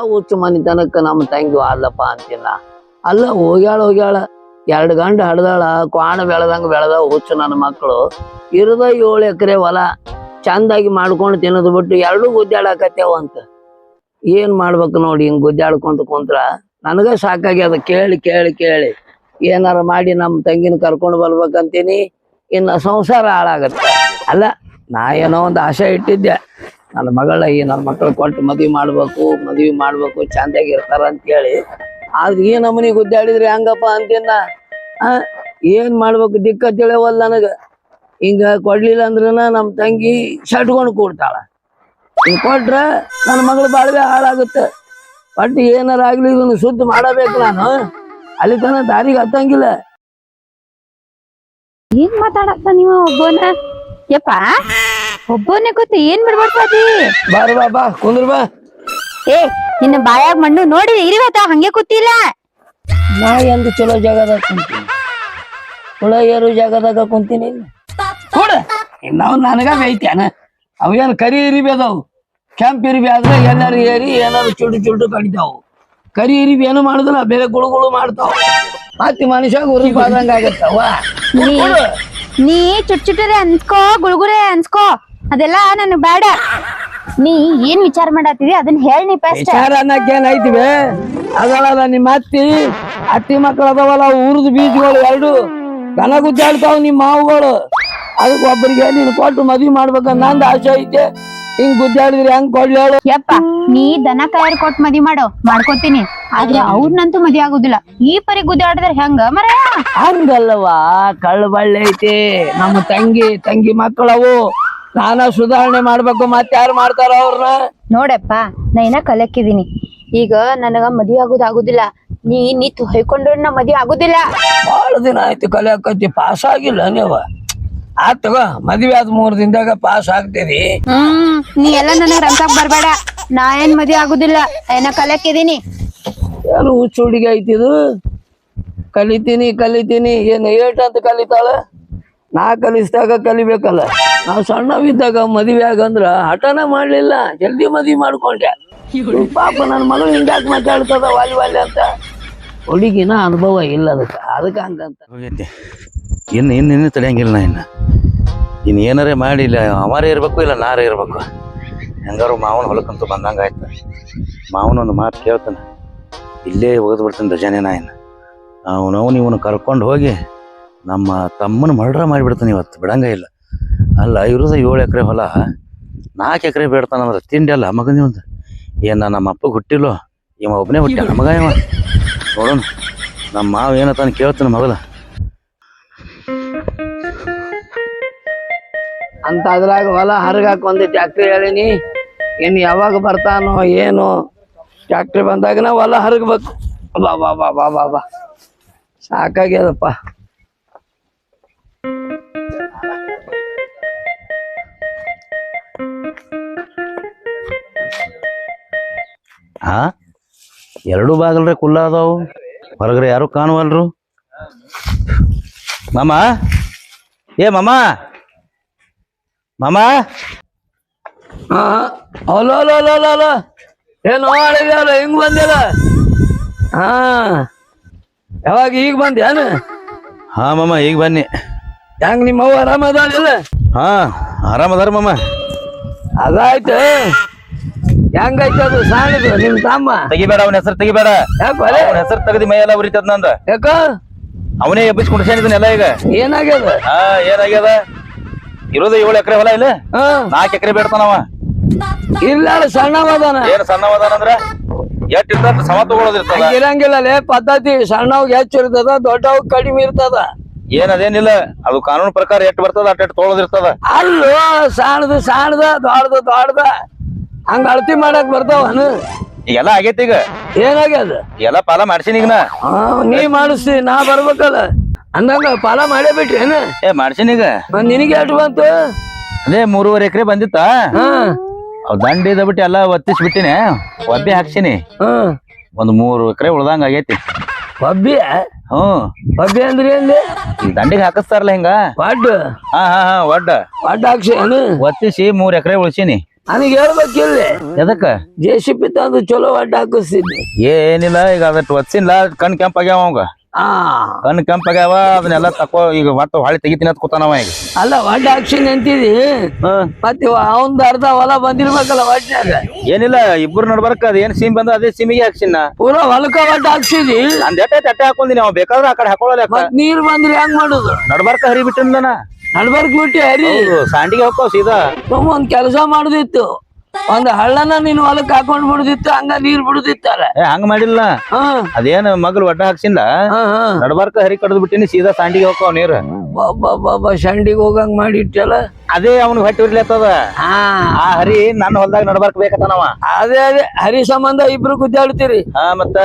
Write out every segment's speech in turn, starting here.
ಹುಚ್ಚು ಮನಿತನಕ್ಕ ನಮ್ಮ ತಂಗಿ ಅಲ್ಲಪ್ಪ ಅಂತಿಲ್ಲ. ಅಲ್ಲ ಹೋಗ್ಯಾಳ ಹೋಗ್ಯಾಳ. ಎರಡು ಗಂಟೆ ಹಡ್ದಾಳ, ಕ್ವಾಣ ಬೆಳೆದಂಗ ಬೆಳೆದ ಹುಚ್ಚು ನನ್ನ ಮಕ್ಕಳು. ಇರದ ಏಳು ಎಕರೆ ಹೊಲ, ಚಂದಾಗಿ ಮಾಡ್ಕೊಂಡು ತಿನ್ನೋದು ಬಿಟ್ಟು ಎರಡೂ ಗುದ್ದಾಡಕತ್ತೇವ ಅಂತ. ಏನ್ ಮಾಡ್ಬೇಕು ನೋಡಿ ಹಿಂಗ್ ಗುದ್ದಾಡ್ಕೊಂತ ಕುಂತ್ರ. ನನಗ ಸಾಕಾಗ್ಯದ ಕೇಳಿ ಕೇಳಿ ಕೇಳಿ. ಏನಾರ ಮಾಡಿ ನಮ್ಮ ತಂಗಿನ ಕರ್ಕೊಂಡು ಬರ್ಬೇಕಂತೀನಿ. ಇನ್ನ ಸಂಸಾರ ಹಾಳಾಗತ್ತೆ. ಅಲ್ಲ, ನಾ ಏನೋ ಒಂದು ಆಸೆ ಇಟ್ಟಿದ್ದೆ. ನನ್ನ ಮಗಳ ಈ ನನ್ನ ಮಕ್ಕಳು ಕೊಟ್ಟು ಮದ್ವಿ ಮಾಡ್ಬೇಕು ಮದ್ವಿ ಮಾಡ್ಬೇಕು, ಚಂದಾಗಿ ಇರ್ತಾರ ಅಂತೇಳಿ. ಆದ್ರೆ ಈ ನಮ್ಮನಿ ಗುದ್ದಾಡಿದ್ರೆ ಹೆಂಗಪ್ಪ ಆ, ಏನ್ ಮಾಡ್ಬೇಕು ದಿಕ್ಕ ತಿಳಿಯವಲ್ಲ ನನಗ. ಹಿಂಗ ಕೊಡ್ಲಿಲ್ಲ ಅಂದ್ರನ ನಮ್ಮ ತಂಗಿ ಶಟ್ಕೊಂಡು ಕೂಡ್ತಾಳ. ಹಿಂಗ್ ಕೊಟ್ರ ನನ್ನ ಮಗಳು ಬಾಳ್ವೆ ಹಾಳಾಗುತ್ತೆ. ಬಟ್ ಏನಾರ ಆಗ್ಲಿ ಇದನ್ನ ಶುದ್ಧ ಮಾಡಬೇಕು ನಾನು. ಅಲ್ಲಿ ತನ ದಾರಿಗೆ ಹತ್ತಂಗಿಲ್ಲ. ಏನ್ ಮಾತಾಡತ್ತ ನೀವು ಒಬ್ಬನ? ಯಪ್ಪ. ಒಬ್ಬನೇ ಕೂತು ಏನ್ ಮಾಡ್ಬಾರ್ದಿ ಬಾರ ಬಾ ಬಾ ಕುಂದ್ರ ಬಾ. ಏ ನಿನ್ನ ಬಾಯಾಗ ಮಣ್ಣು ನೋಡಿ ಇರಿವತ್ತ ಹಂಗೆ ಕೂತಿಲ್ಲ. ನಾ ಎಂದು ಚಲೋ ಜಾಗದಾಗ ಕುಂತೀನಿ? ಹುಳ ಏರು ಜಾಗದಾಗ ಕುಂತೀನಿ? ಕೂಡ ನಾವು ನನಗ ಬೇಯ್ತಾನ ಅವೇನು ಕರಿ ಇರಿಬಿ ಅದಾವು? ಕೆಂಪ್ ಇರಿಬಿ ಆದ್ರೆ ಏನಾರು ಏರಿ ಏನಾರು ಚುಡು ಚುಡು ಕಡಿತಾವು. ಕರಿ ಇರಿಬಿ ಏನು ಮಾಡುದಿಲ್ಲ ಬೇರೆ ಗುಳುಗುಳು ಮಾಡ್ತಾವ. ಮತ್ತೆ ಮನುಷ್ಯ ಉರಿ ಬಾದಂಗ ಆಗತ್ತವ ನೀ ನೀ ಚುಟ್ ಚುಟ್ಟರೆ ಅನ್ಸ್ಕೋ ಗುಳುಗುರೆ ಅನ್ಸ್ಕೋ. ಅದೆಲ್ಲ ನನ್ ಬೇಡ. ನೀ ಏನ್ ವಿಚಾರ ಮಾಡತ್ತಿದಿ ಅದನ್ನ ಹೇಳಿ ನೀ ಫಸ್ಟ್ ವಿಚಾರ ಅನ್ನಕ್ ಏನೈತಿವೆ ಅದಲ್ಲ ನಿಮ್ಮ ಅತ್ತಿ ಅತ್ತಿ ಮಕ್ಕಳು ಅದಾವಲ್ಲ ಊರ್ದ ಬೀಜಗಳು ಎರಡು. ದನ ಗುದ್ದಾಡ್ತಾವ ನಿಮ್ಮ ಮಾವುಗಳು. ಅದಕ್ಕೆ ಒಬ್ಬರಿಗೆ ನೀನು ಕೊಟ್ಟು ಮದ್ವಿ ಮಾಡ್ಬೇಕಂತ ನಂದು ಆಸೆ ಐತೆ. ಹಿಂಗ್ ಗುದ್ದಾಡಿದ್ರೆ ಹೆಂಗ್ ಕೊಡ್ಲಿ ಹೇಳು? ಯಪ್ಪ ನೀ ದನ ಕಾಯರ್ ಕೊಟ್ ಮದ್ವಿ ಮಾಡೋ ಮಾಡ್ಕೊತೀನಿ. ಆದ್ರೆ ಅವ್ರನ್ನಂತೂ ಮದಿ ಆಗುದಿಲ್ಲ. ಈ ಪರಿ ಗುದ್ದಾಡಿದ್ರೆ ಹೆಂಗ? ಮರ ಹಂಗಲ್ಲವಾ ಕಳ್ಳ ಬಳ್ಳ ಐತಿ. ನಮ್ಮ ತಂಗಿ ತಂಗಿ ಮಕ್ಕಳವು. ನಾನ ಸುಧಾರಣೆ ಮಾಡ್ಬೇಕು ಮತ್ತೆ ಯಾರು ಮಾಡ್ತಾರ ಅವ್ರನ್ನ ನೋಡಪ್ಪ ನಾ ಕಲಕ್ಕಿದೀನಿ ಈಗ ನನಗ ಮದಿ ಆಗುದಾಗುದಿಲ್ಲ ನೀ ನಿತ್ ಹೊಯ್ಕೊಂಡ್ರ ನಾ ಮದಿ ಆಗುದಿಲ್ಲ. ಬಹಳ ದಿನ ಆಯ್ತು ಕಲಿಯಾಕತ್ತಿ ಪಾಸ್ ಆಗಿಲ್ಲ ನೀವ. ಆತ್ ತಗೋ ಮದ್ವೆ ಆದ ಮೂರ್ ದಿನದಾಗ ಪಾಸ್ ಆಗ್ತೀರಿ. ಹ್ಮ್ ನೀ ಎಲ್ಲ ನನಗ್ ರಂಸಕ್ ಬರ್ಬೇಡ. ನಾ ಏನ್ ಮದಿ ಆಗುದಿಲ್ಲ. ಏನ ಕಲಕ್ಕಿದೀನಿ ಏನು ಹುಚ್ಚು ಹುಡುಗಿ ಐತಿದು ಕಲಿತೀನಿ ಕಲಿತೀನಿ. ಏನು ಏಟ್ ಅಂತ ಕಲಿತಾಳ? ನಾ ಕಲಿಸಿದಾಗ ಕಲಿಬೇಕಲ್ಲ. ನಾವು ಸಣ್ಣವಿದ್ದಾಗ ಮದುವೆ ಆಗಂದ್ರ ಹಠನ ಮಾಡ್ಲಿಲ್ಲ. ಜಲ್ದಿ ಮದ್ವಿ ಮಾಡ್ಕೊಂಡೆ. ಪಾಪ ನನ್ನ ಮಗಳು ಹಿಂಗಾಕ್ ಮಾತಾಡ್ತದ ವಾಲಿ ವಾಲಿ ಅಂತ. ಹುಡುಗಿನ ಅನುಭವ ಇಲ್ಲ ಅದಕ್ಕೆ. ಅದಕ್ಕೆ ಹಂಗಂತ. ಇನ್ನು ಇನ್ನು ಇನ್ನು ತಡೆಯಂಗಿಲ್ಲ ನಾ ಇನ್ನು. ಇನ್ನು ಏನಾರೇ ಮಾಡಿಲ್ಲ. ಇರಬೇಕು ಇರ್ಬೇಕು ಇಲ್ಲ ನಾರೇ ಇರಬೇಕು. ಹೆಂಗಾರು ಮಾವನ ಹೊಲಕ್ಕಂತೂ ಬಂದಂಗೆ ಆಯ್ತು. ಮಾವನ ಒಂದು ಮಾತು ಕೇಳ್ತಾನೆ. ಇಲ್ಲೇ ಒಗೆದು ಬಿಡ್ತೀನಿ ರಜಾನೇ ನಾ ಇನ್ನು. ಅವನವನು ಇವನು ಕರ್ಕೊಂಡು ಹೋಗಿ ನಮ್ಮ ತಮ್ಮನ ಮರ್ಡ್ರ ಮಾಡಿಬಿಡ್ತಾನೆ ಇವತ್ತು. ಬಿಡಂಗ ಇಲ್ಲ. ಅಲ್ಲ ಇರೋದು ಏಳು ಎಕರೆ ಹೊಲ. ನಾಲ್ಕು ಎಕರೆ ಬೇಡ್ತಾನಂದ್ರೆ ತಿಂಡಿ ಅಲ್ಲ ಮಗನ ಒಂದು. ಏನು ನಮ್ಮ ಅಪ್ಪ ಹುಟ್ಟಿಲ್ಲೋ? ಇವ ಒಬ್ಬನೇ ಹುಟ್ಟ ಮಗ ಇವ. ನೋಡೋಣ. ನಮ್ಮ ಮಾವ ಏನತ್ತಾನ ಕೇಳ್ತಾನೆ ಮಗಲ ಅಂತ ಅದ್ರಾಗ ಹೊಲ ಹರಗಾಕ್ ಒಂದು ಟ್ಯಾಕ್ಟ್ರಿ ಹೇಳಿನಿ. ಇನ್ನು ಯಾವಾಗ ಬರ್ತಾನೋ ಏನು. ಟ್ಯಾಕ್ಟ್ರಿ ಬಂದಾಗನ ಹೊಲ ಹರಗ್ಬೇಕು. ಬಾ ಬಾ ಬಾ ಬಾ ಬಾ ಬಾ. ಸಾಕಾಗ್ಯದಪ್ಪ. ಹಾ? ಎರಡು ಬಾಗಿಲ್ರಿ ಕುಲ್ಲ ಅದಾವು. ಹೊರಗಡೆ ಯಾರು ಕಾಣುವಲ್ರು? ಮಾಮ? ಏ ಮಾಮ? ಮಾಮ? ಹಾ hello hello hello hello hello. ಏನು ಅಲ್ಲ ಹಿಂಗ್ ಬಂದಿಲ್ಲ ಹಾ ಯಾವಾಗ ಈಗ ಬಂದ್ಯಾನು ಹಾ ಮಾಮ ಈಗ ಬನ್ನಿ. ಹೆಂಗ್ ನಿಮ್ಮ ಅವ್ವ ಆರಾಮ ಅದಾಳಿಲ್ಲ ಹಾ ಆರಾಮದಾರ ಮಾಮ. ಅದಾಯ್ತು. ಹೆಂಗೈತೆ ಅದು? ಸಾಣಿದು ನಿಮ್ ತಮ್ಮ? ತೆಗಿಬೇಡ ಅವನ ಹೆಸರು ತೆಗಿಬೇಡ. ಅವನ ಹೆಸರು ತೆಗೆದಿ ಮೈ ಎಲ್ಲ ಉರಿತದ ನಂದ. ಯಾಕ? ಅವನೇ ಎಬ್ಬಿಸಿ ಕುಡ್ಸ್ಯಾನಿದ್ದಾನೆ ಈಗ. ಏನಾಗ್ಯದ? ಹಾ ಏನಾಗ್ಯದ? ಇರೋದು ಏಳು ಎಕರೆ ಹೊಲ ಇಲ್ಲ. ನಾಲ್ಕ ಎಕರೆ ಬೇಡ್ತಾನವ ಇಲ್ಲ ಸಣ್ಣವದಾನ ಏನ್ ಸಣ್ಣವದಾನಂದ್ರ ಎಷ್ಟ್ ಇರ್ತದ? ಸಮ ತಗೊಳೋದಿರ್ತದ ಇರಂಗಿಲ್ಲ ಲೇ ಪದ್ಧತಿ. ಸಣ್ಣವಾಗ ಹೆಚ್ಚು ಇರ್ತದ ದೊಡ್ಡವ್ ಕಡಿಮೆ ಇರ್ತದ. ಏನದೇನಿಲ್ಲ ಅದೇನಿಲ್ಲ. ಅದು ಕಾನೂನು ಪ್ರಕಾರ ಎಷ್ಟ್ ಬರ್ತದ ಅಟ್ ಎಷ್ಟ್ ತೊಗೊಳೋದಿರ್ತದ ಅಲ್ಲೋ ಸಾಣದ ಸಾಣದ ದೊಡ್ಡದ ದೊಡ್ಡದ ಹಂಗ ಅಳತಿ ಮಾಡಕ್ ಬರ್ತಾವನು ಎಲ್ಲ ಆಗೈತಿ ಈಗ. ಏನಾಗ್ಯದ? ಎಲ್ಲ ಪಾಲ ಮಾಡ್ಸಿನ ಈಗ ನಾ. ಮಾಡಿಸಿ ನಾ ಬರ್ಬೇಕಲ್ಲ. ಅಂದಂಗ ಪಾಲ ಮಾಡೇ ಬಿಟ್ರಿ ಏನ? ಏ ಮಾಡ್ಸಿನಿ ಈಗ. ಮತ್ತ್ ನಿನಗೆ ಎಷ್ಟು ಬಂತು? ಅದೇ ಮೂರುವರೆ ಎಕರೆ ಬಂದಿತ್ತ? ಹಾ. ಅವ್ ದಂಡ ಇದ ಬಿಟ್ಟು ಎಲ್ಲ ಒತ್ತಿಸ್ಬಿಟ್ಟಿನಿ. ಬಿಟ್ಟಿನಿ ಒಬ್ಬೆ ಹಾಕ್ಸಿನಿ. ಹಾ. ಒಂದ್ ಮೂರು ಎಕರೆ ಉಳ್ದಂಗ ಆಗೈತಿ. ಒಬ್ಬಿ? ಹ್ಮ್ ಒಬ್ಬಿ ಅಂದ್ರೆ ಏನ್ಲಿ ದಂಡಿಗೆ ಹಾಕಿಸ್ತಾರಲ್ಲ ಹಿಂಗ? ಒಡ್ಡ ಹಾ ಹಾ ಹಾ ಒಡ್ಡ ಹಾಕ್ಸಿ ಏನು? ಒತ್ತಿಸಿ ಮೂರ್ ಎಕರೆ ಉಳ್ಸಿನಿ. ನನಗೆ ಹೇಳ್ಬೇಕಿಲ್ಲ ಎದಕ್ಕ? ಜೆ ಸಿ ಪಿ ತಂದು ಚಲೋ ಅಡ್ಡ ಹಾಕಿಸ್ತಿದ್ದೆ. ಏನಿಲ್ಲ ಈಗ ಅದಟ್ಟು ಒತ್ತಿಲ್ಲ ಕಣ್ ಕೆಂಪಾಗ್ಯಾವ ಅವಂಗ. ಆ. ಕಣ್ ಕೆಂಪಾಗ್ಯಾವ ಅದನ್ನೆಲ್ಲ ತಕೋ ಈಗ ಮತ್ತೆ ಹೊಳಿ ತೆಗಿತೀನಿ ಅಂತ ಕೂತಾನವ ಈಗ. ಅಲ್ಲ ಒಡ್ಡ ಹಾಕ್ಸಿನಿ ಅಂತಿದಿ? ಮತ್ತೆ ಅವಂದ ಅರ್ಧ ಹೊಲ ಬಂದಿರ್ಬೇಕಲ್ಲ ಒಡ್ಡ ಏನಿಲ್ಲ ಇಬ್ರು ನಡ್ಬರ್ಕ ಅದ ಏನ್ ಸೀಮ್ ಬಂದ ಅದೇ ಸೀಮಿಗೆ ಹಾಕ್ಸಿನ. ಪೂರ ಹೊಲಕ್ಕ ಒಡ್ಡ ಹಾಕ್ಸಿದಿ? ಅಂದ್ ಎಟ್ಟೆ ತಟ್ಟೆ ಹಾಕೊಂಡಿನಿ ಅವ್ ಬೇಕಾದ್ರೆ ಆ ಕಡೆ ಹಾಕೊಳ್ಳಲ್ಲ ನೀರ್ ಬಂದ್ರೆ ಹೆಂಗ್ ಮಾಡುದು? ನಡ್ಬರ್ಕ ಹರಿ ಬಿಟ್ಟಿನ ನಡ್ಬರ್ಕ್ ಬಿಟ್ಟಿ ಹರಿ. ಸಾಂಡಿಗೆ ಹೋಗೋ ಸೀದಾ. ತುಂಬ ಒಂದ್ ಕೆಲಸ ಮಾಡುದಿತ್ತು. ಒಂದ್ ಹಳ್ಳನ ನೀನ್ ಹೊಲಕ್ ಹಾಕೊಂಡ್ ಬಿಡುದಿತ್ತು ಹಂಗ ನೀರ್ ಬಿಡುದಿತ್ತಲ್ಲ. ಏ ಹಂಗ ಮಾಡಿಲ್ಲ. ಅದೇನ ಅದೇನ್ ಮಗಳು ಒಡ್ಡ ಹಾಕ್ಸಿಲ್ಲ ನಡ್ಬರ್ಕ ಹರಿ ಕಡ್ದು ಬಿಟ್ಟಿನಿ ಸೀದಾ ಸಾಂಡಿಗೆ ಹೋಗೋ ನೀರ್. ಬಾಬಾ ಬಾಬಾ ಸಾಂಡಿಗೆ ಹೋಗಂಗ್ ಮಾಡಿಟ್ಟಲ್ಲ. ಅದೇ ಅವ್ನಿಗೆ ಹೊಟ್ಟೆ ಉರ್ಲತ್ತದ ಆ ಹರಿ ನನ್ನ ಹೊಲ್ದಾಗ ನಡಬಾರ್ಕ ಬೇಕತ್ತನವ ಅದೇ ಅದೇ. ಹರಿ ಸಂಬಂಧ ಇಬ್ರು ಗುದ್ದಾಡ್ತೀರಿ ಹಾ ಮತ್ತ?